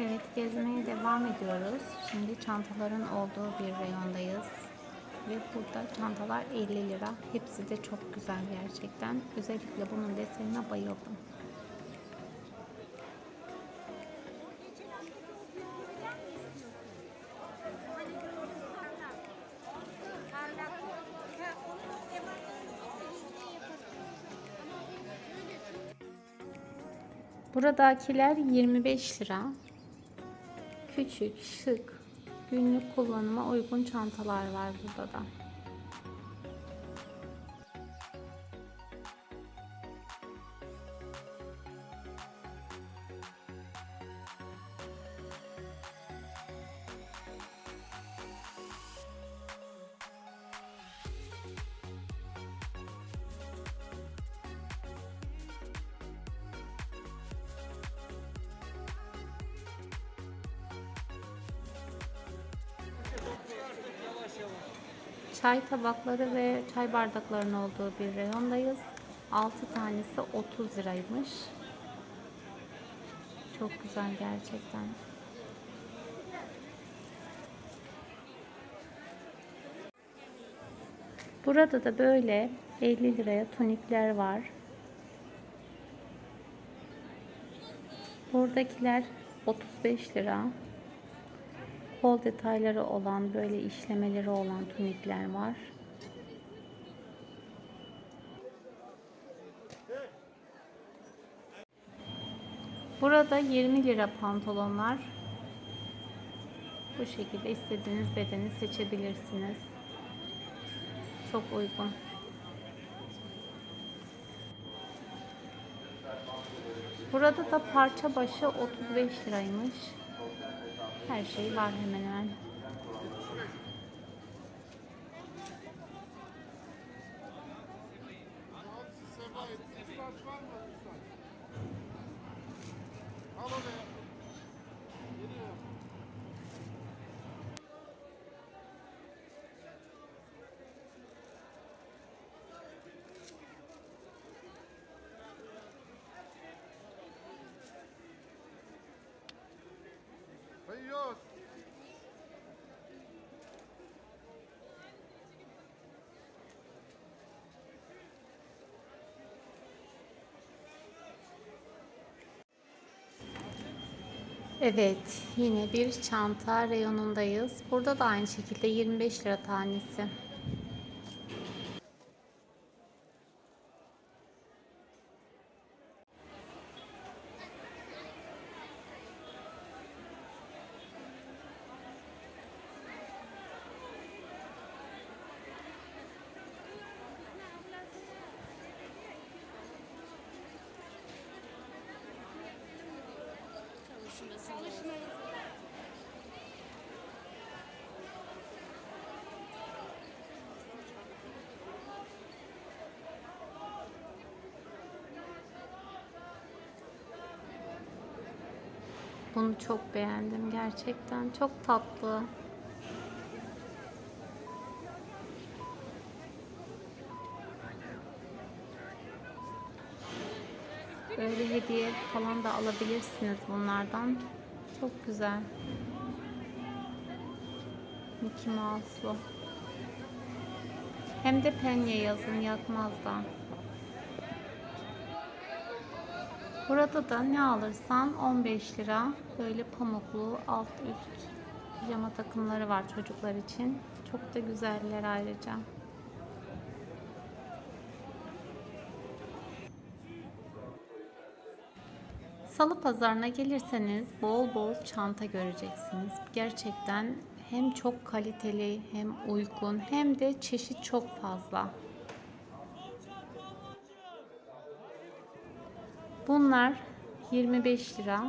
Evet gezmeye devam ediyoruz. Şimdi çantaların olduğu bir reyondayız. Ve burada çantalar 50 lira. Hepsi de çok güzel gerçekten. Özellikle bunun desenine bayıldım. Buradakiler 25 lira. Küçük, şık, günlük kullanıma uygun çantalar var burada da. Çay tabakları ve çay bardaklarının olduğu bir reyondayız. 6 tanesi 30 liraymış. Çok güzel gerçekten. Burada da böyle 50 liraya tonikler var. Buradakiler 35 lira. Kol detayları olan böyle işlemeleri olan tunikler var. Burada 20 lira pantolonlar. Bu şekilde istediğiniz bedeni seçebilirsiniz. Çok uygun. Burada da parça başı 35 liraymış. Her şey var hemen hemen. Evet, yine bir çanta reyonundayız. Burada da aynı şekilde 25 lira tanesi. Bunu çok beğendim gerçekten. Çok tatlı. Böyle hediye falan da alabilirsiniz bunlardan. Çok güzel. Mickey Mouse'lu. Hem de penye yazın yakmaz da. Burada da ne alırsan 15 lira böyle pamuklu alt üst pijama takımları var çocuklar için. Çok da güzeller ayrıca. Salı pazarına gelirseniz bol bol çanta göreceksiniz. Gerçekten hem çok kaliteli hem uygun hem de çeşit çok fazla. Bunlar 25 lira.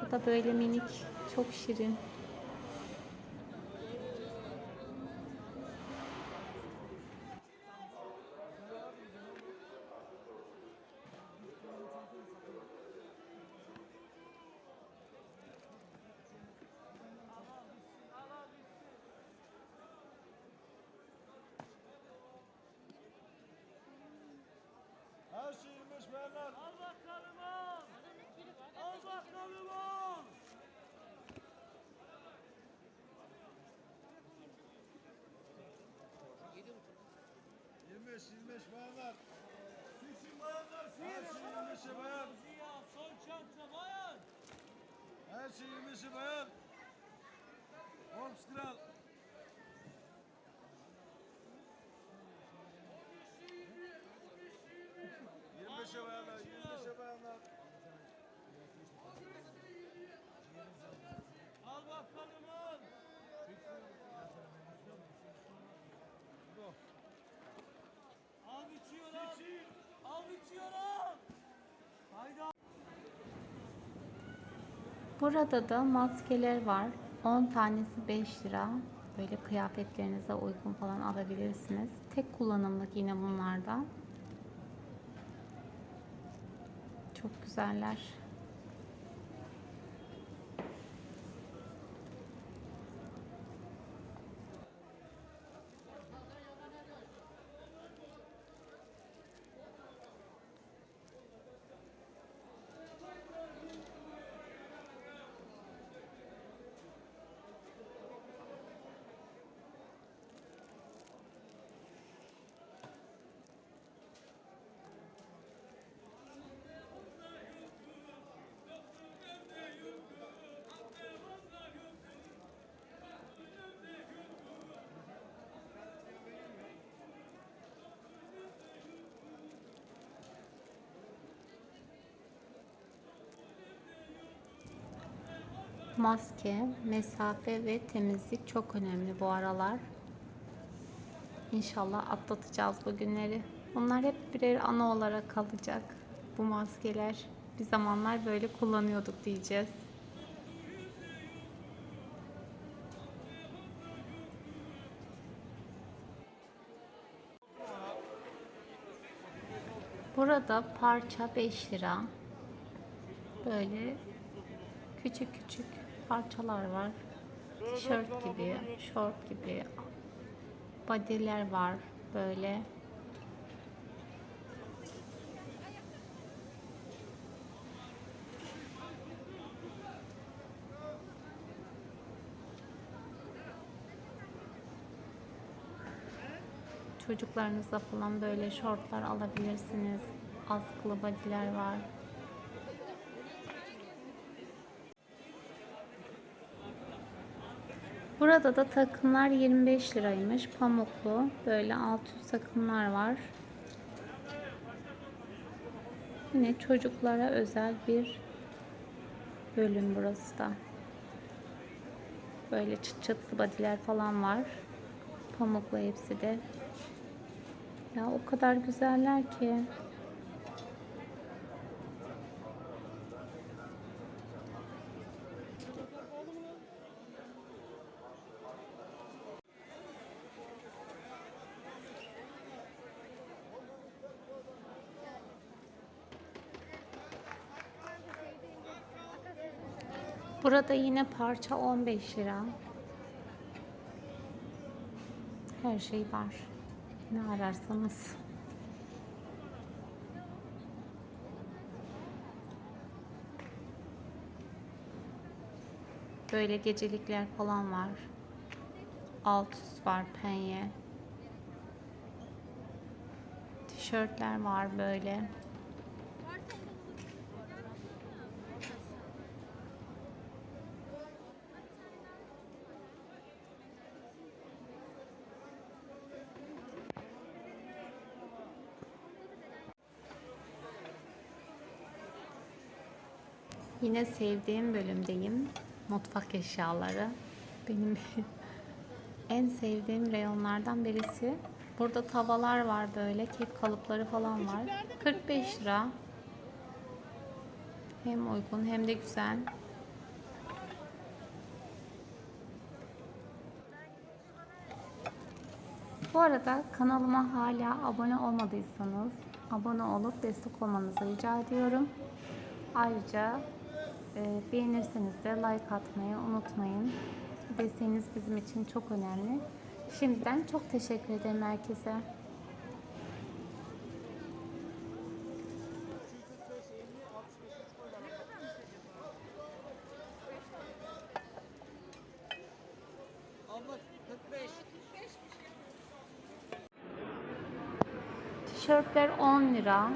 Bu da böyle minik, çok şirin. 25 25 bayanlar. Seçin bayanlar. Her şey 25'e bayan. Son çanta bayan. Her şey 25'e bayan. Holmes Grant. Bitiyor al. Haydi al. Burada da maskeler var. 10 tanesi 5 lira. Böyle kıyafetlerinize uygun falan alabilirsiniz. Tek kullanımlık yine bunlarda. Çok güzeller. Maske, mesafe ve temizlik çok önemli bu aralar. İnşallah atlatacağız bu günleri. Bunlar hep birer anı olarak kalacak. Bu maskeler bir zamanlar böyle kullanıyorduk diyeceğiz. Burada parça 5 lira. Böyle küçük küçük parçalar var. Tişört gibi, şort gibi. Body'ler var böyle. Çocuklarınıza falan böyle şortlar alabilirsiniz. Askılı body'ler var. Burada da takımlar 25 liraymış. Pamuklu. Böyle 600 takımlar var. Yine çocuklara özel bir bölüm burası da. Böyle çıt çıtlı body'ler falan var. Pamuklu hepsi de. Ya o kadar güzeller ki. Burada yine parça 15 lira. Her şey var. Ne ararsanız. Böyle gecelikler falan var. Alt üst var penye. Tişörtler var böyle. Yine sevdiğim bölümdeyim. Mutfak eşyaları. Benim en sevdiğim reyonlardan birisi. Burada tavalar var böyle. Kek kalıpları falan var. 45 lira. Hem uygun hem de güzel. Bu arada kanalıma hala abone olmadıysanız abone olup destek olmanızı rica ediyorum. Ayrıca beğenirseniz de like atmayı unutmayın. Desteğiniz bizim için çok önemli. Şimdiden çok teşekkür ederim herkese. Abla 45. Tişörtler 10 lira.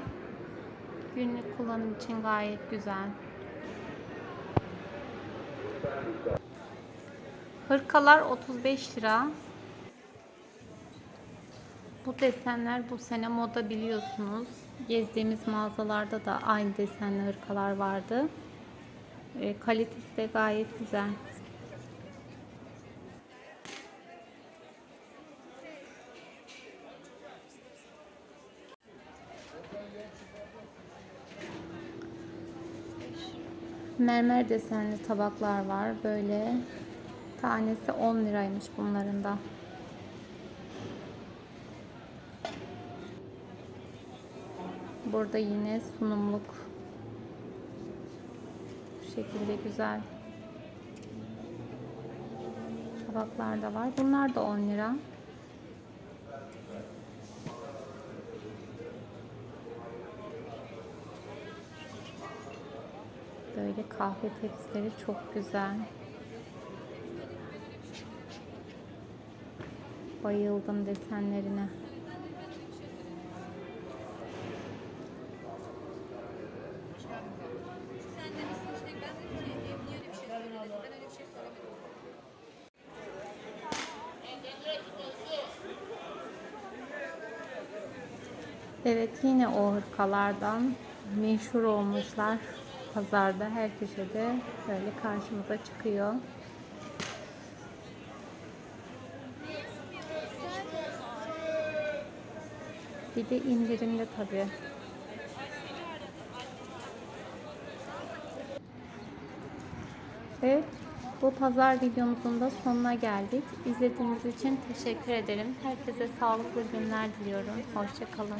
Günlük kullanım için gayet güzel. Hırkalar 35 lira. Bu desenler bu sene moda biliyorsunuz. Gezdiğimiz mağazalarda da aynı desenli hırkalar vardı. E, kalitesi de gayet güzel. Mermer desenli tabaklar var. Böyle tanesi 10 liraymış bunların da. Burada yine sunumluk bu şekilde güzel tabaklar da var. Bunlar da 10 lira. Böyle kahve tepsileri çok güzel. Bayıldım desenlerine. Sen demişsin işte ben dedim ki e, niye öyle bir şey söyledin? Ben öyle bir şey söylemedim. Evet yine o hırkalardan meşhur olmuşlar pazarda her köşede böyle karşımıza çıkıyor. Bir de indirimli tabi. Evet, bu pazar videomuzun da sonuna geldik. İzlediğiniz için teşekkür ederim. Herkese sağlıklı günler diliyorum. Hoşçakalın.